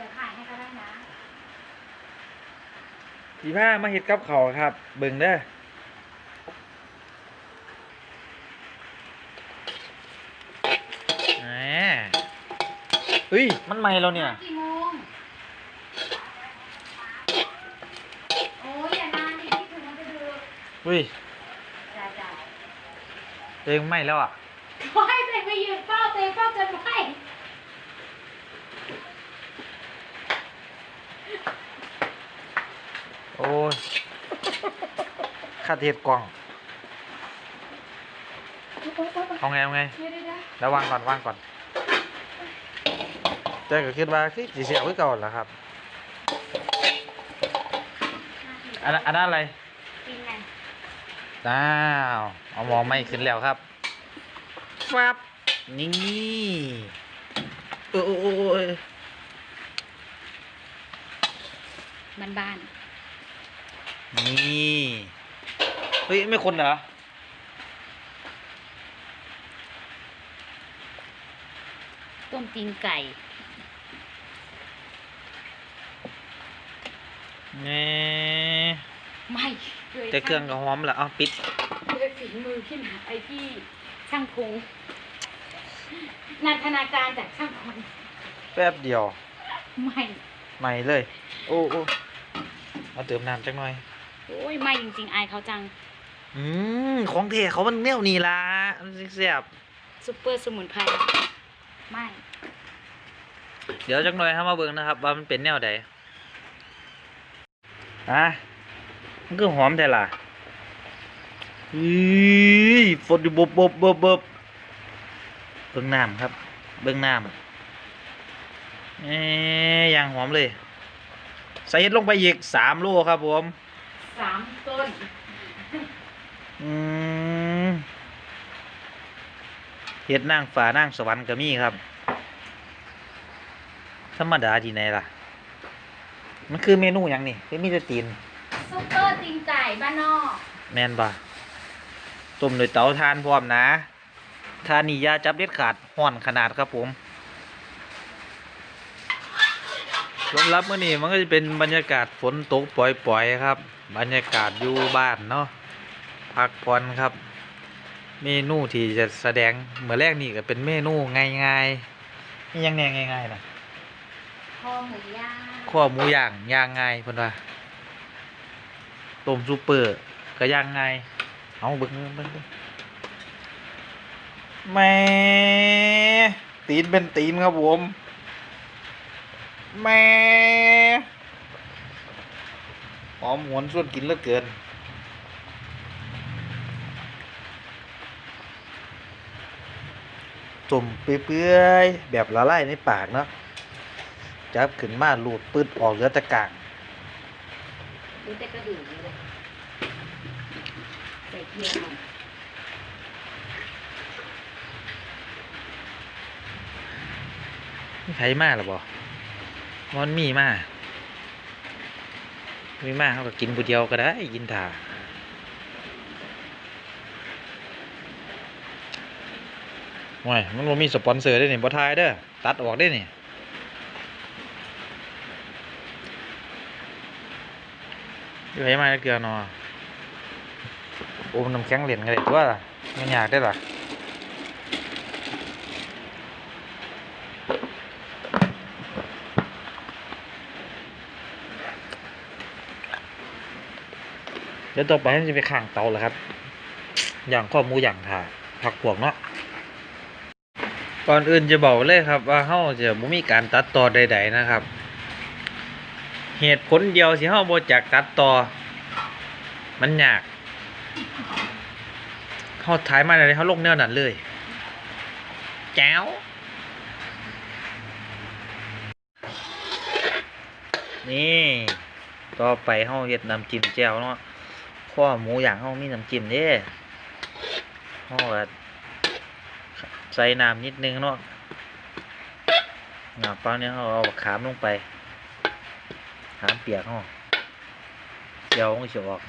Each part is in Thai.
ดี๋ยวถ่ายให้ก็ได้นะสีผ้ามาเฮ็ดกับเขาวครับ เบิ่งเด้อแหมเฮ้ย มันใหม่แล้วเนี่ย กี่โมงโอ้ยอย่านานดิที่ถึงมันจะดูเฮ้ยจ้าจ้า เองใหม่แล้วอะ โอ้ยเตะไปยืนเฝ้าเตะเฝ้าจนไหว โอ้ยข้าเทศกล่องเอาไงเอาไงเดี๋ยวเดี๋ยวเดี๋ยวแล้ววางก่อนวางก่อนแต่ก็คิดว่าคือสีเสียวคือเก่าแหละครับอันนั้นอันนั้นอะไรกินไงอ้าวเอามองไม่ขึ้นแล้วครับฟับนี่โอ้ยบ้านบ้าน นี่เฮ้ยไม่คนเหรอต้มตีนไก่นี่ไม่ด้วยแต่เครื่องก็หอมแล้วเอาปิดด้วยฝีมือพี่หนาไอพี่ช่างพงนันทนาการจากช่างพงแป๊บเดียว ไม่ ใหม่เลย โอ้โอ้เอาเติมน้ำจักหน่อย โอ้ยไม่จริงๆ อายเขาจัง อืมของเทเขามันแนวนี้ล่ะมันสิแซ่บซุปเปอร์สมุนไพรไม่เดี๋ยวจักหน่อยให้มาเบิ่งนะครับ ว่ามันเป็นแนวใดอะมันก็หอมแต่ล่ะอุ้ยฝนอยู่บบบบบบบบเบิ่งน้ำครับ เบิ่งน้ำเอ๊ยอย่างหอมเลย ใส่เห็ดลงไปอีกสามโลครับผม สามต้น อืมเห็ดนางฟ้านางสวรรค์ก็มีครับ ธรรมดาที่ไหนล่ะ มันคือเมนูหยังนี่คือมีแต่ตีน ซุปเปอร์ตีนไก่บ้านนอกแม่นบ่ต้มโดยเตาทานพร้อมนะทานนี่อยาจับเด็ดขาดห่อนขนาดครับผม รวมรับมื้อนี้มันก็จะเป็นบรรยากาศฝนตกปล่อยๆครับ บรรยากาศอยู่บ้านเนาะพักผ่อนครับเมนูที่จะแสดงเมื่อแรกนี่ก็เป็นเมนูง่ายๆนี่ยังแน่ง่ายๆนะคอหมูย่างข้อหมูย่างย่างง่ายเพิ่นว่าต้มซุปเปอร์ก็ย่างง่ายเอาเบิ่งเบิ่งเบิ่งเบิ่งแหม่ตีนเป็นตีนครับผม แหม่หอมหวนส่วนกินเหลือเกิน จุ่มเปื่อยๆแบบละลายในปากเนาะจับขึ้นมาลูดปืดออกเหลือแต่กลางดูแต่กระดูกเลยใส่เกลือหน่อยมีใครมาหรอบ่ มันมีมามีมาเขาก็กินผู้เดียวก็ได้กินถ่าว้ยมันมีสปอนเซอร์ได้นี่บ่ทายเด้อตัดออกได้นี่อยู่ให้มาเกลือนาะโอ้มน้ำแข็งเหรียญกันเลยตัวล่ะมันอยากได้ล่ะ เดี๋ยวต่อไปจะไปข้างเตาแล้วครับ อย่างข้อมูอย่างถ่าผักพวกเนาะก่อนอื่นจะบอกเลยครับว่าเฮาจะบ่มีการตัดต่อใด ๆนะครับ เหตุผลเดียวที่เฮาบ่จักตัดต่อ มันยากเฮาถ่ายมาแล้วเฮาลงแนวนั้นเลยแจ๋วนี่ ต่อไปเฮาเฮ็ดน้ำจิ้มแจ่วเนาะ ข้อหมูอย่างเฮามีน้ำจิ้มเด้เฮาก็ใส่น้ำนิดนึงเนาะน้ำเปล่าเนี่ยเฮาเอาบักขามลงไป ขามเปียกเฮาเดี๋ยวมันก็สิออก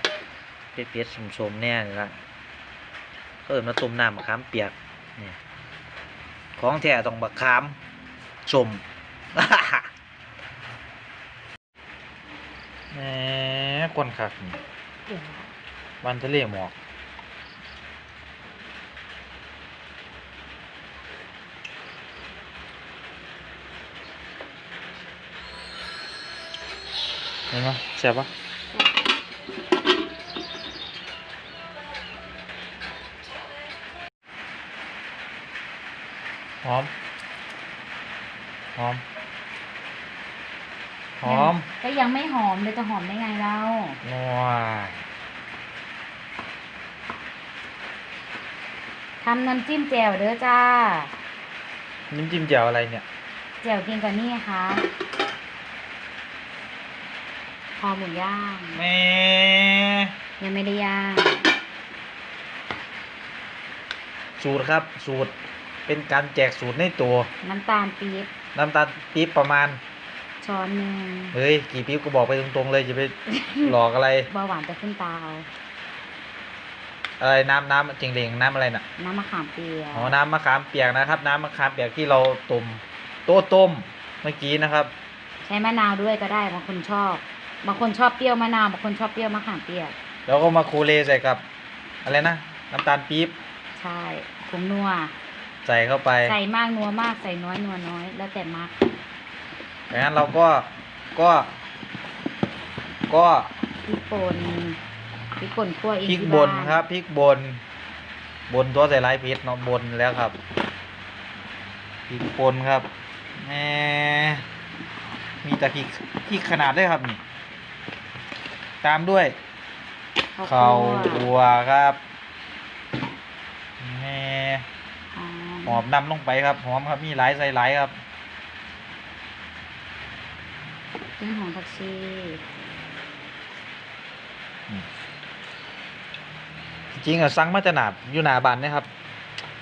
เผ็ดๆสมๆแน่นี่ละเขาเอิ้นมาต้มน้ำบักขามเปียกนี่ของแท้ต้องบักขามสมแหมคนคักนี่เดี๋ย ววันทะเลหมอกเห็นไหมแซ่บปะหอม หอม หอม ก็ยังไม่หอมเลยจะหอมได้ไงเรานัว ทำน้ำจิ้มแจ่วเด้อจ้า น้ำจิ้มแจ่วอะไรเนี่ย แจ่วกินกับนี่ค่ะคอหมูย่างแม่ยังไม่ได้ย่างสูตรครับ สูตรเป็นการแจกสูตรในตัว น้ำตาลปี๊บน้ำตาลปี๊บประมาณช้อนหนึ่งเฮ้ยกี่ปี๊บก็บอกไปตรงๆเลยจะไปหลอกอะไรเบาหวานจะขึ้นตาเอา อะไรน้ำน้ำจริงเงน้ำอะไรน่ะน้ำมะขามเปียกอ๋อน้ำมะขามเปียกนะครับ น้ำมะขามเปียกที่เราต้มโต๊ะต้มเมื่อกี้นะครับ ใช้มะนาวด้วยก็ได้บางคนชอบ บางคนชอบเปรี้ยวมะนาวบางคนชอบเปรี้ยวมะขามเปียกแล้วก็มาคูเลใส่กับ อะไรนะน้ำตาลปี๊บใช่ผงนัวใส่เข้าไปใส่มากนัวมากใส่น้อยนัวน้อย แล้วแต่มักดังนั้นเราก็ก็ ก็พริกป่น พริกป่นคั่วเองพริกที่บนานครับพริกบน บนตัวใส่ลายเพชรเนาะบนแล้วครับพริกบนครับแหมมีแต่พริกพริกขนาดด้วยครับนี่ตามด้วยข้าวข้าวคั่บัวครับแหมอ๋อหอมนำลงไปครับหอมครับมีหลายใส่หลายครับต้นหอมผักชี จริงๆอะสั่งมาจะหนาอยู่หนาบานนะครับ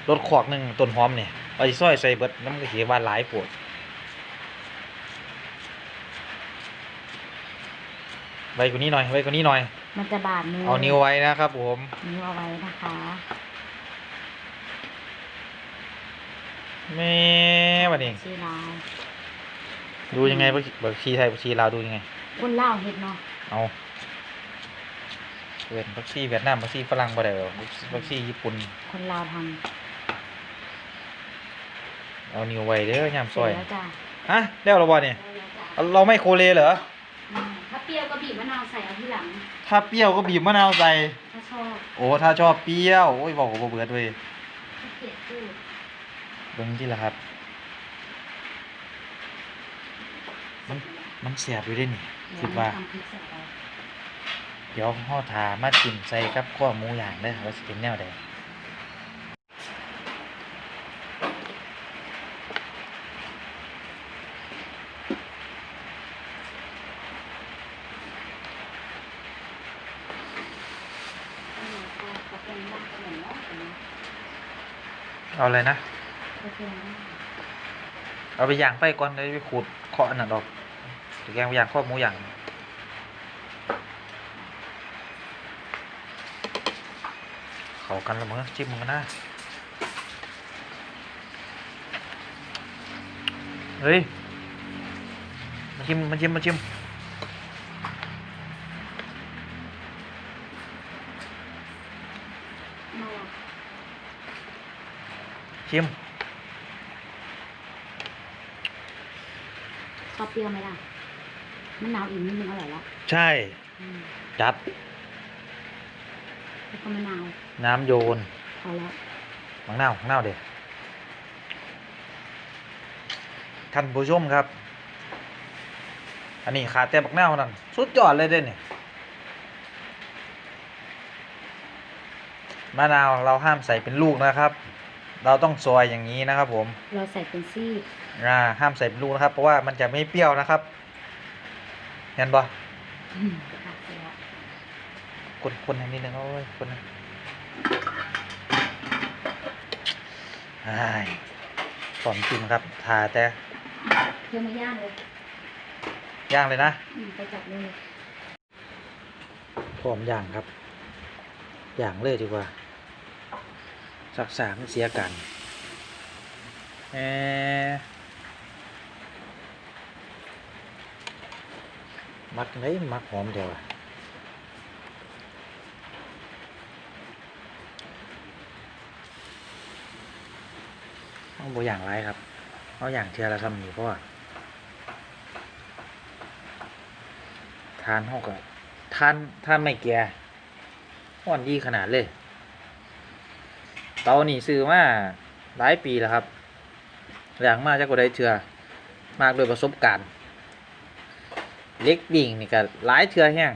รถขวากหนึ่งต้นหอมเนี่ยเอาไปซอยใส่เบิดน้ำกระเทียมว่าหลายปวดไว้กว่านี้หน่อยไว้กว่านี้หน่อย มันจะบาดมือเอานิ้วไว้นะครับผมนิ้วเอาไว้นะคะแม่วันนี้ชีลาวดูยังไงบักบักชีไทยบักชีลาวดูยังไงคนเล่าวเห็ดเนาะเอา เวียนบักชีเวียดนามบักชีฝรั่งบ่ได้หรอกบักชีญี่ปุ่นคนลาวทเอานิ้วไว้เด้อยามำซอยเสร็จแล้วจ้ะฮะแล้วเหราบ่เนี่ยได้แล้วจ้ะเอาเราไม่โคเลเหรออืมถ้าเปรี้ยวก็บีบมะนาวใส่เอาที่หลัง ถ้าเปรี้ยวก็บีบมะนาวใส่ถ้าชอบโอ้ถ้าชอบเปรี้ยวโอ้ยบอกกับบ่เบิดเว้ยถ้าเกลียดพูดเบิ่งที่ละครับ มัน มันเสียบอยู่เด้นี่ คิดว่าทำพริกใส่ไป เดี๋ยวห่อทามาจิ้มใส่กับข้อหมูย่างเด้อว่าสิเป็นแนวใดเอาเทียมบ้างกระเอาไรนะ เอาไปย่างไฟก่อนเลยไปขูดเคาะอันนั้นออกหรือแกงไปย่างข้อหมูย่าง เข้ากันและมั้งจิ้มมันนะเฮ้ยมาชิมมาชิมมาชิมมาชิมชอบเปรี้ยวไหมล่ะมะนาวอีกนิดนึงอร่อยแล้ว ใช่อืมจัดแล้วก็ มะนาวน้ำโยนพอแล้วมังนาวมังนาวเด็ดท่านผู้ชมครับ อันนี้ขาดแต่บักนาวนั่นสุดยอดเลยเด้เนี่ยมะนาวเราห้ามใส่เป็นลูกนะครับ เราต้องซอยอย่างนี้นะครับ ผมเราใส่เป็นซีกอ่าห้ามใส่เป็นลูกนะครับ เพราะว่ามันจะไม่เปรี้ยวนะครับ เห็นปะ อืมค่ะเสร็จแล้ว คนคนให้นิดนึงโอ้ยคนนะไอ้ายสอนจริงครับทาแต่เพื่อมาย่างเลยย่างเลยนะอืมไปจับเลยพร้อมย่างครับ ย่างเลยดีกว่า สักสามเสียกันแหมมักไหนมักหอมเดียวอะ เอาบอย่างไรครับ เอาอย่างเทียละคำนี่เพราะว่าทานหอกอะทานทานไม่แก่ห่อนดีขนาดเลย เตานี่ซื้อมาหลายปีแล้วครับอย่างมากจะกว่าได้เชื่อมากโดยประสบการณ์ เล็กดิ่งนี่ก็หลายเทื่อแห้ง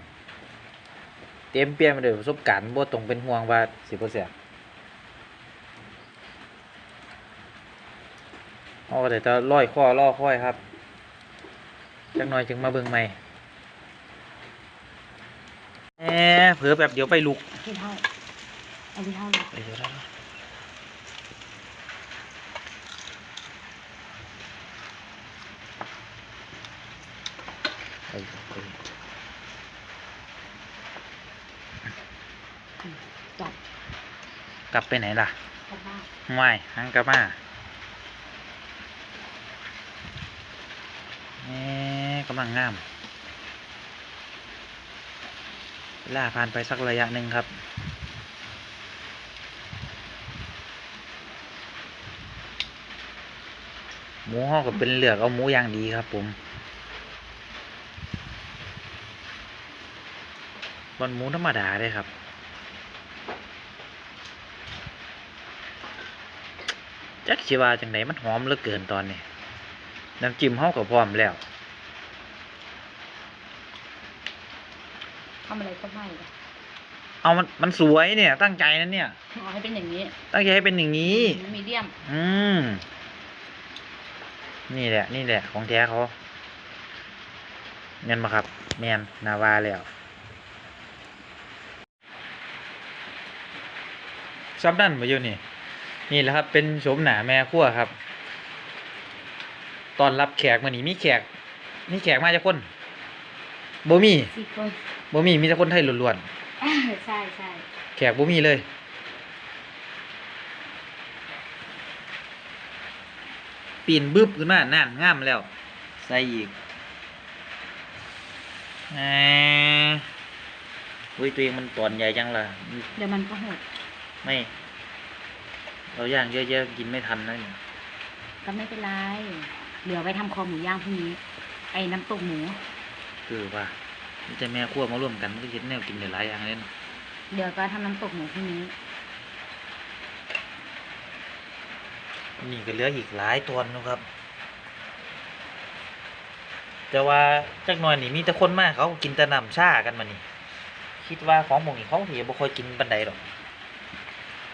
เต็มเปี่ยมไปด้วยประสบการณ์บ่ตรงเป็นห่วงว่าสิบ่เสียเอาแต่จะร้อยข้อล่อค่อยครับจักหน่อยจึงมาเบิ่งใหม่แหมเผลอแบบเดี๋ยวไปลุกพี่เท่าเอาพี่เท่าเลยไปเดี๋ยวได้ไปไปจับกลับไปไหนล่ะกลับบ้านไม่หังกลับมาแหม กำลังงามเวลาผ่านไปสักระยะหนึ่งครับ หมูห่อก็เป็นเหลือกเอาหมูอย่างดีครับผมบนหมูธรรมดาเลยครับจักสิว่าจังไดมันหอมเหลือเกินตอนนี้ น้ำจิ้มเฮาก็พร้อมแล้วทำอะไรก็ไม่เลยเอามันมันสวยเนี่ย ตั้งใจนะเนี่ย เอาให้เป็นอย่างนี้ตั้งใจให้เป็นอย่างนี้ มีเดียมอืม นี่แหละ นี่แหละ ของแท้เขาเงินมาครับแมนนาวาแล้วซับดันมาอยู่นี่ นี่แหละครับ เป็นโฉมหนาแม่ครัวครับ ตอนรับแขกมานี่มีแขก มีแขกมาจากคนบ่มีสี่คนบ่มีมีแต่คนไทยล้วนอ่าใช่ใช่ๆแขกบ่มีเลย ปีนบึบขึ้นมานั่นงามแล้ว ใส่อีกแหมอุ้ยตัวเองมันตอนใหญ่จังล่ะ เดี๋ยวมันก็หดไม่ เราย่างเยอะๆกินไม่ทันนะเนี่ยก็ไม่เป็นไร เหลือไว้ทำคอหมูย่างพรุ่งนี้ ไอ้น้ำตกหมู คือว่านี่จะแม่ครัวมาร่วมกันมันก็เห็นแนวกินหลายๆอย่างเลยนะเดี๋ยวก็ทำน้ำตกหมูพรุ่งนี้ นี่ก็เหลืออีกหลายตัวนะครับ แต่ว่าจักหน่อยนี่มีแต่คนมากเขากินแต่น้ำชากันมานี่คิดว่าของหมองนี่เขาถือบ่ค่อยกินปันใดหรอก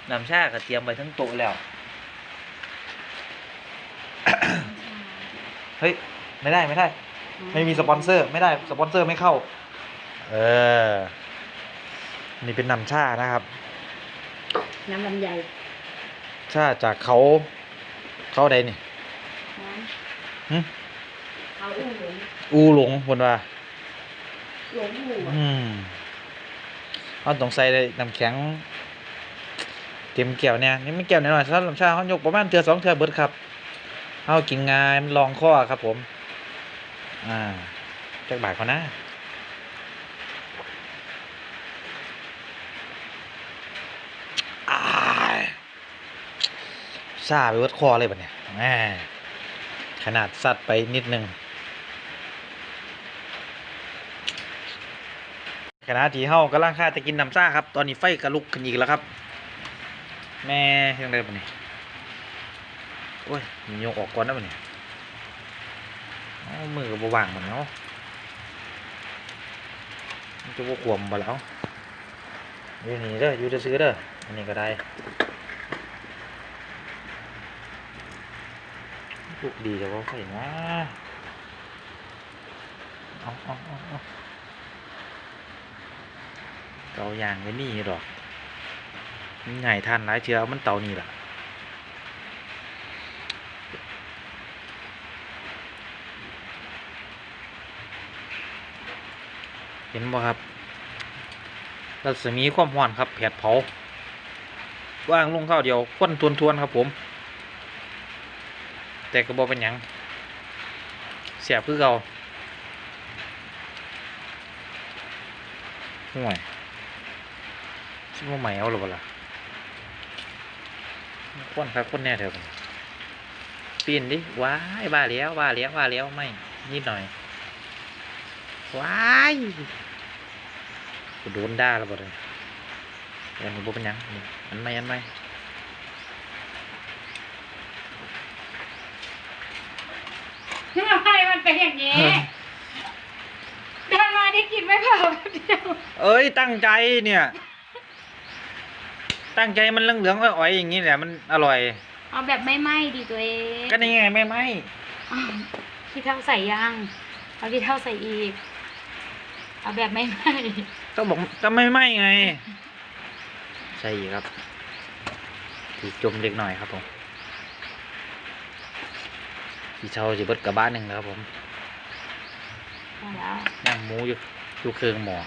น้ำชาก็เตรียมไว้ทั้งโต๊ะแล้ว เฮ้ยไม่ได้ไม่ได้ ไม่มีสปอนเซอร์ ไม่ได้สปอนเซอร์ไม่เข้า เออ นี่เป็นน้ำชานะครับ น้ำลำไยชาจากเขา เขาใดนี่น้หึำเอาอู้หลงอูหลงบนว่า หลงหมูอะอืมเอาต้องใส่เลยน้ำแข็ง เต็มแก้วเนี่ยนี่ไม่แก้วหน่อยๆถ้าลำชาเขายกประมาณเทือสองเทือเบิดครับ เอากินงานลองข้อครับผม อ่าจักบาทเขานะอายซาไปเบิดคอเลยบัดเนี่ยแหมขนาดสัตว์ไปนิดนึงขณะที่เฮากำลังค่าจะกินน้ำซ่าครับ ตอนนี้ไฟกระลุกขึ้นอีกแล้วครับ แม่ยังไงปะเนี่ย โอ้ยมีโยกออกก่อนนะปะเนี่ยมือกับบวางเหมันเนาะมันจะบวขวมบ่แล้วอยู่นี่เด้ออยู่จะซื้อเด้ออันนี้ก็ได้ลูกดีแต่ว่าไฟนะเอาเอาเอาเอาเตาย่างก็มีอยู่ดอกมันใหญ่ทานหลายเชื้อมันเตานี่ล่ะ เห็นบ่ครับรัศมีความร้อนครับแผดเผาว่างลงข้าวเดียวควนทวนๆครับผม แต่ก็บ่เป็นหยังเสียบคือเก่าห่วยชิมว่าใหม่เอาหรือเปล่าควนครับควนแน่เถอะปีนดิว้ายว่าแล้วว่าแล้วว่าแล้วไม่นิดหน่อย ว้ายกูโดนด่าแล้วบ่เลยอันนี้บ่เป็นหยังนี่อันไม่อันไม่ทำไมมันเป็นอย่างนี้เดินมาได้กินไม่เผาแป๊บเดียวเอ้ยตั้งใจเนี่ย ตั้งใจมันเหลืองๆอ่อยๆอย่างนี้แหละมันอร่อย เอาแบบไม่ไหม้ดีตัวเองก็นี่ไงไม่ไหมอ้าวขี้เท่าใส่ยังเอาขี้เท่าใส่อีก เอาแบบไม่ไหม้ก็บอกก็ไม่ไหมไง ใช่ครับถีจมเล็กหน่อยครับผมที่เช่าจะเบิดกระบ้านหนึ่งแล้วครับผมได้แล้วย่างหมูอยู่อยู่เครื่องหมอ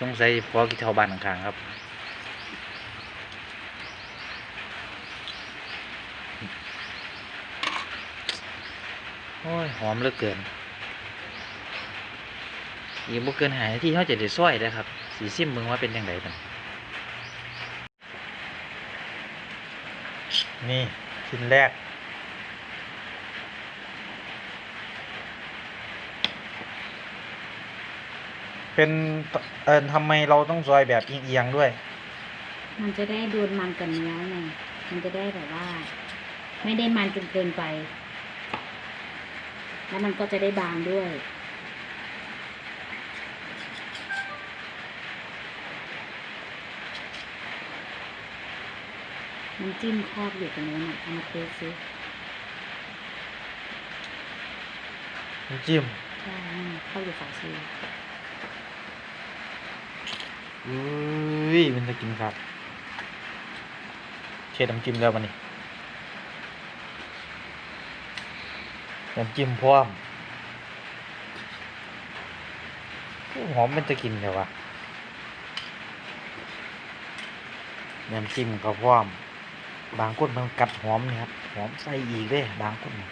สงสัยพอกี่เท่าบ้านข้างๆครับ โอ้ย หอมเหลือเกิน อีกบ่เกินหายที่เขาจะได้ซ้อยได้อครับ สีซิมมึงว่าเป็นยังไงกันนี่ชิ้นแรก เป็นเอ่อทำไมเราต้องซอยแบบเอียงๆด้วย มันจะได้โดนมันกับเนื้อไงมันจะได้แบบว่า ไม่ได้มันจนเกินไป แล้วมันก็จะได้บางด้วย น้ำจิ้มครอบอยู่ตรงนู้นอะเอามาเทสซิน้ำจิ้มใช่เข้าอยู่ฝาชีอุ้ยมันจะกินครับเช็ดน้ำจิ้มแล้วมันนี่น้ำจิ้มพร้อมโอ้หอมมันจะกินเดี๋ยววะน้ำจิ้มก็พร้อม บางคนมันกัดหอมนี่ครับหอมใส่อีกเด้บางคนนี่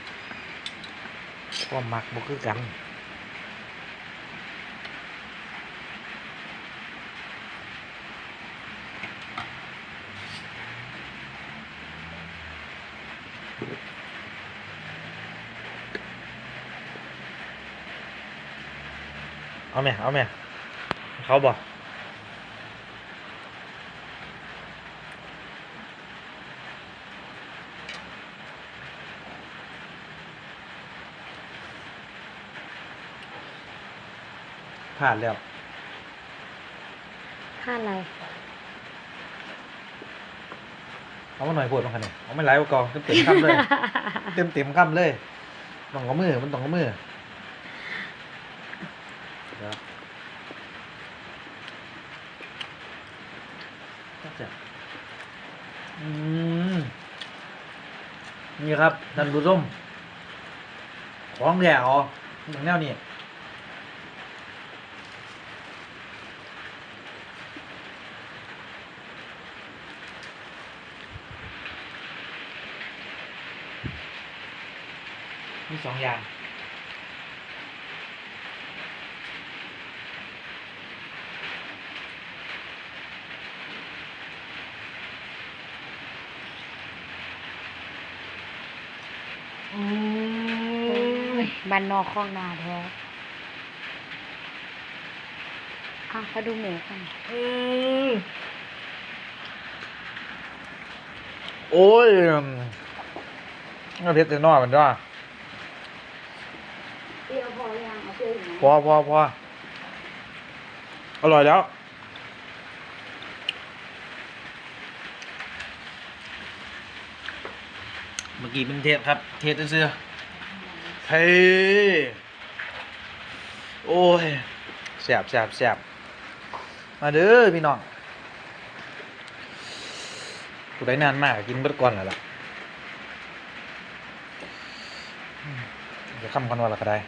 ความมักบ่คือกันเอาไหมเอาไหมเขาบอก ผ่านแล้วค่าอะไรเอามาหน่อยปวดมาคันนี้เอาไม่ไหลกว่ากองเต็มเต็มคำเลย เต็มเต็มคำเลยต้องกับมือมันต้องกับมือเดี๋ยวก็จะอืมนี่ครับท่านผู้ชมของแก่เหรออย่างแนวนี้ มีสองอย่างบ้านนอกข้องนาแท้อะเขาดูหมูกันอืมโอ้ยน่าเผ็ดแต่น้อยมันด้วย เปรี้ยวพอยังเอาเปรี้ยวอีกไหมพอพอพออร่อยแล้ว เมื่อกี้เป็นเทศครับ เทศเสื้อเฮ้ยโอ้ยแสบแสบแสบมาเด้อพี่น้องกูได้นานมากกินเบิดก่อนแล้วล่ะอืมเดี๋ยวคำกันว่าละก็ได้